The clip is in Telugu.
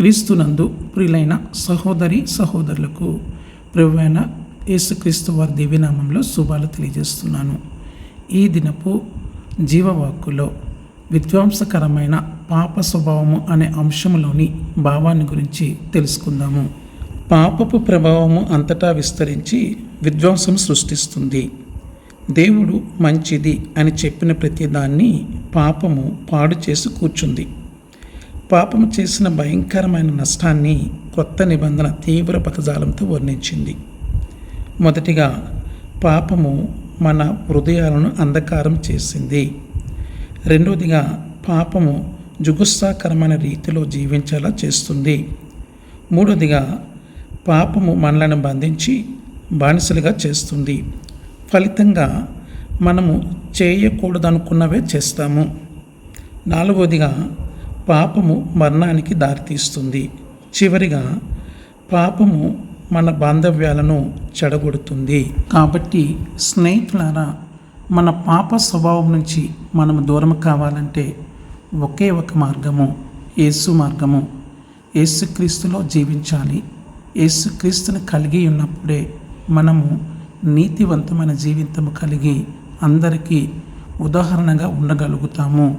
క్రీస్తునందు ప్రియులైన సహోదరి సహోదరులకు ప్రభువైన యేసుక్రీస్తు వారి దివ్యనామంలో శుభాలు తెలియజేస్తున్నాను. ఈ దినపు జీవవాక్కులో విధ్వంసకరమైన పాప స్వభావము అనే అంశంలోని భావాన్ని గురించి తెలుసుకుందాము. పాపపు ప్రభావము అంతటా విస్తరించి విధ్వంసం సృష్టిస్తుంది. దేవుడు మంచిది అని చెప్పిన ప్రతిదాన్ని పాపము పాడు చేసి కూర్చుంది. పాపము చేసిన భయంకరమైన నష్టాన్ని కొత్త నిబంధన తీవ్ర పదజాలంతో వర్ణించింది. మొదటిగా పాపము మన హృదయాలను అంధకారం చేసింది. రెండవదిగా పాపము జుగుత్సాకరమైన రీతిలో జీవించేలా చేస్తుంది. మూడవదిగా పాపము మనలను బంధించి బానిసలుగా చేస్తుంది. ఫలితంగా మనము చేయకూడదనుకున్నవే చేస్తాము. నాలుగవదిగా పాపము మరణానికి దారితీస్తుంది. చివరిగా పాపము మన బాంధవ్యాలను చెడగొడుతుంది. కాబట్టి స్నేహితులారా మన పాప స్వభావం నుంచి మనం దూరం కావాలంటే ఒకే ఒక మార్గము యేసు మార్గము. యేసుక్రీస్తులో జీవించాలి. యేసుక్రీస్తుని కలిగి ఉన్నప్పుడే మనము నీతివంతమైన జీవితము కలిగి అందరికీ ఉదాహరణగా ఉండగలుగుతాము.